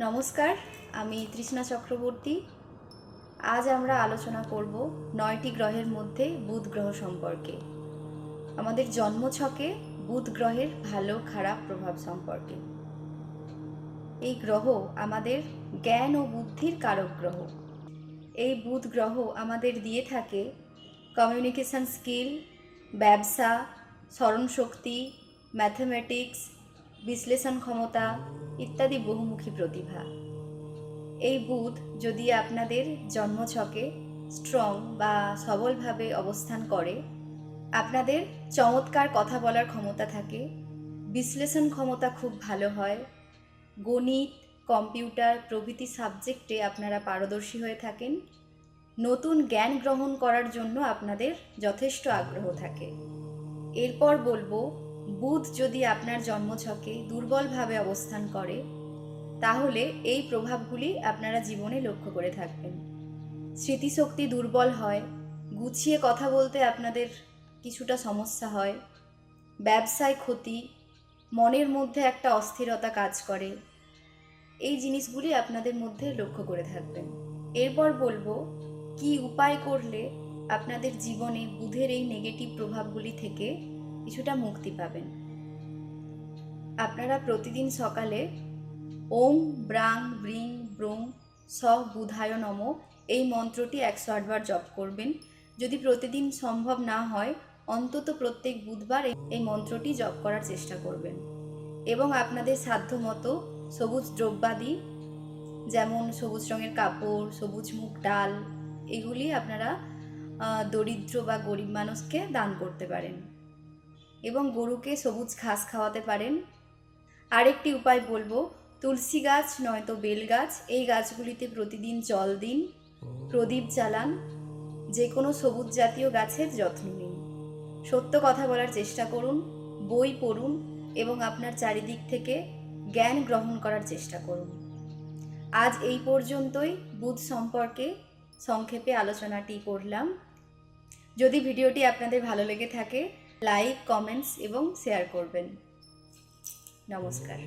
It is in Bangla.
নমস্কার, আমি তৃষ্ণা চক্রবর্তী। আজ আমরা আলোচনা করব নয়টি গ্রহের মধ্যে বুধ গ্রহ সম্পর্কে। আমাদের জন্মছকে বুধ গ্রহের ভালো, খারাপ প্রভাব সম্পর্কে। এই গ্রহ আমাদের জ্ঞান ও বুদ্ধির কারক গ্রহ। এই বুধ গ্রহ আমাদের দিয়ে থাকে কমিউনিকেশন স্কিল ব্যবসা, স্মরণশক্তি ম্যাথমেটিক্স বিশ্লেষণ ক্ষমতা ইত্যাদি বহুমুখী প্রতিভা। এই বুধ যদি আপনাদের জন্মছকে স্ট্রং বা সবলভাবে অবস্থান করে, আপনাদের চমৎকার কথা বলার ক্ষমতা থাকে, বিশ্লেষণ ক্ষমতা খুব ভালো হয়, গণিত, কম্পিউটার প্রভৃতি সাবজেক্টে আপনারা পারদর্শী হয়ে থাকেন, নতুন জ্ঞান গ্রহণ করার জন্য আপনাদের যথেষ্ট আগ্রহ থাকে। এরপর বলব বুধ যদি আপনার জন্মছকে দুর্বলভাবে অবস্থান করে, তাহলে এই প্রভাবগুলি আপনারা জীবনে লক্ষ্য করে থাকবেন। স্মৃতিশক্তি দুর্বল হয়, গুছিয়ে কথা বলতে আপনাদের কিছুটা সমস্যা হয়, ব্যবসায় ক্ষতি, মনের মধ্যে একটা অস্থিরতা কাজ করে, এই জিনিসগুলি আপনাদের মধ্যে লক্ষ্য করে থাকবেন। এরপর বলব, কি উপায় করলে আপনাদের জীবনে বুধের এই নেগেটিভ প্রভাবগুলি থেকে কিছুটা মুক্তি পাবেন। আপনারা প্রতিদিন সকালে ওম ব্রাং ব্রিং ব্রুং স বুধায় নম এই মন্ত্রটি একশো আটবার জপ করবেন। যদি প্রতিদিন সম্ভব না হয়, অন্তত প্রত্যেক বুধবার এই- মন্ত্রটি জপ করার চেষ্টা করবেন। এবং আপনাদের সাধ্য মতো সবুজ দ্রব্যাদি, যেমন সবুজ রঙের কাপড়, সবুজ মুগ ডাল, এগুলি আপনারা দরিদ্র বা গরিব মানুষকে দান করতে পারেন। এবং গরুকে সবুজ ঘাস খাওয়াতে পারেন। আরেকটি উপায় বলব, তুলসী গাছ নয়তো বেল গাছ, এই গাছগুলিতে প্রতিদিন জল দিন, প্রদীপ জ্বালান যে কোনো সবুজ জাতীয় গাছের যত্ন নিন। সত্য কথা বলার চেষ্টা করুন, বই পড়ুন এবং আপনার চারিদিক থেকে জ্ঞান গ্রহণ করার চেষ্টা করুন। আজ এই পর্যন্তই, বুধ সম্পর্কে সংক্ষেপে আলোচনাটি করলাম। যদি ভিডিওটি আপনাদের ভালো লেগে থাকে লাইক কমেন্টস এবং শেয়ার করবেন। নমস্কার।